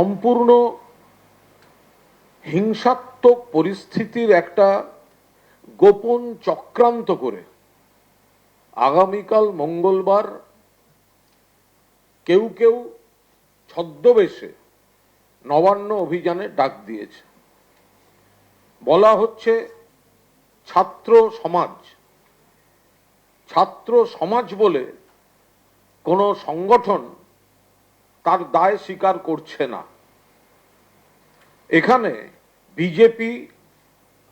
সম্পূর্ণ হিংসাত্মক পরিস্থিতির একটা গোপন চক্রান্ত করে আগামীকাল মঙ্গলবার কেউ কেউ ছদ্মবেশে নবান্ন অভিযানে ডাক দিয়েছে। বলা হচ্ছে ছাত্র সমাজ ছাত্র সমাজ বলে কোনো সংগঠন তার দায় স্বীকার করছে না। এখানে বিজেপি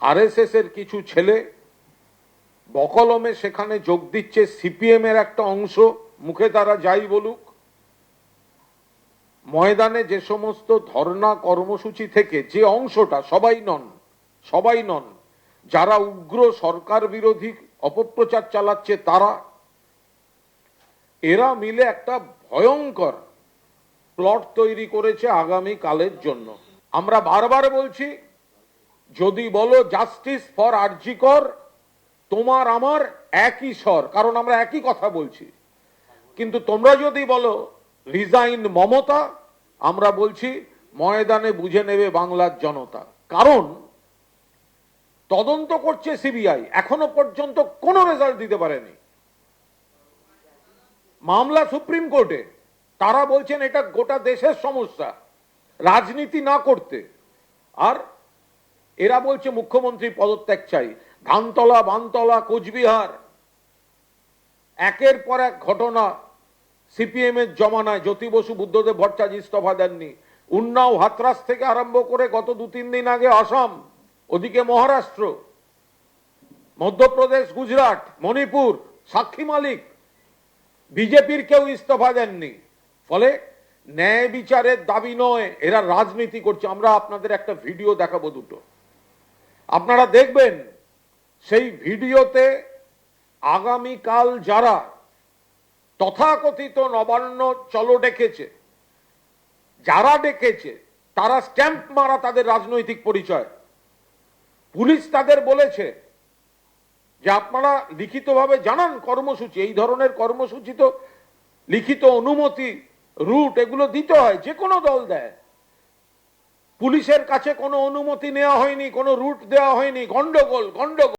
আরএসএস এর কিছু ছেলে বকলমে সেখানে যোগ দিচ্ছে। সিপিএম এর একটা অংশ, মুখে তারা যাই বলুক। ময়দানে যে সমস্ত ধর্ণা কর্মসূচি থেকে যে অংশটা সবাই নন সবাই নন, যারা উগ্র সরকার বিরোধী অপপ্রচার চালাচ্ছে তারা, এরা মিলে একটা ভয়ঙ্কর প্লট তৈরি করেছে আগামী কালের জন্য। আমরা বারবার বলছি, যদি বলো জাস্টিস ফর আরজিকর, তোমার আমার একই স্বর, কারণ আমরা একই কথা বলছি। কিন্তু তোমরা যদি বলো রিজাইন মমতা, আমরা বলছি ময়দানে বুঝে নেবে বাংলার জনতা। কারণ তদন্ত করছে সিবিআই, এখনও পর্যন্ত কোনো রেজাল্ট দিতে পারেনি। মামলা সুপ্রিম কোর্টে। তারা বলছেন এটা গোটা দেশের সমস্যা, রাজনীতি না করতে। আর এরা বলছে মুখ্যমন্ত্রী পদত্যাগ চাই। ধানতলা, বানতলা, কোচবিহার, একের পর এক ঘটনা সিপিএম এর জমানায়। জ্যোতি বসু, বুদ্ধদেব ভট্টাচার্য ইস্তফা দেননি। উন্নাও হাতরাস থেকে আরম্ভ করে গত দু তিন দিন আগে আসাম, ওদিকে মহারাষ্ট্র, মধ্যপ্রদেশ, গুজরাট, মণিপুর, সাক্ষী মালিক, বিজেপির কেউ ইস্তফা দেননি। ফলে ন্যায় বিচারের দাবি নয়, এরা রাজনীতি করছে। আমরা আপনাদের একটা ভিডিও দেখাবো দুটো। আপনারা দেখবেন, সেই ভিডিওতে আগামীকাল যারা তথাকথিত নবান্ন চলো ডেকেছে, যারা ডেকেছে, তারা স্ট্যাম্প মারা তাদের রাজনৈতিক পরিচয়। পুলিশ তাদের বলেছে যে আপনারা লিখিতভাবে জানান কর্মসূচি, এই ধরনের কর্মসূচি তো লিখিত অনুমতি রুট এগুলো দিতে হয়, যে কোনো দল দেয়। পুলিশের কাছে কোনো অনুমতি নেওয়া হয়নি, কোনো রুট দেওয়া হয়নি, গন্ডগোল গন্ডগোল।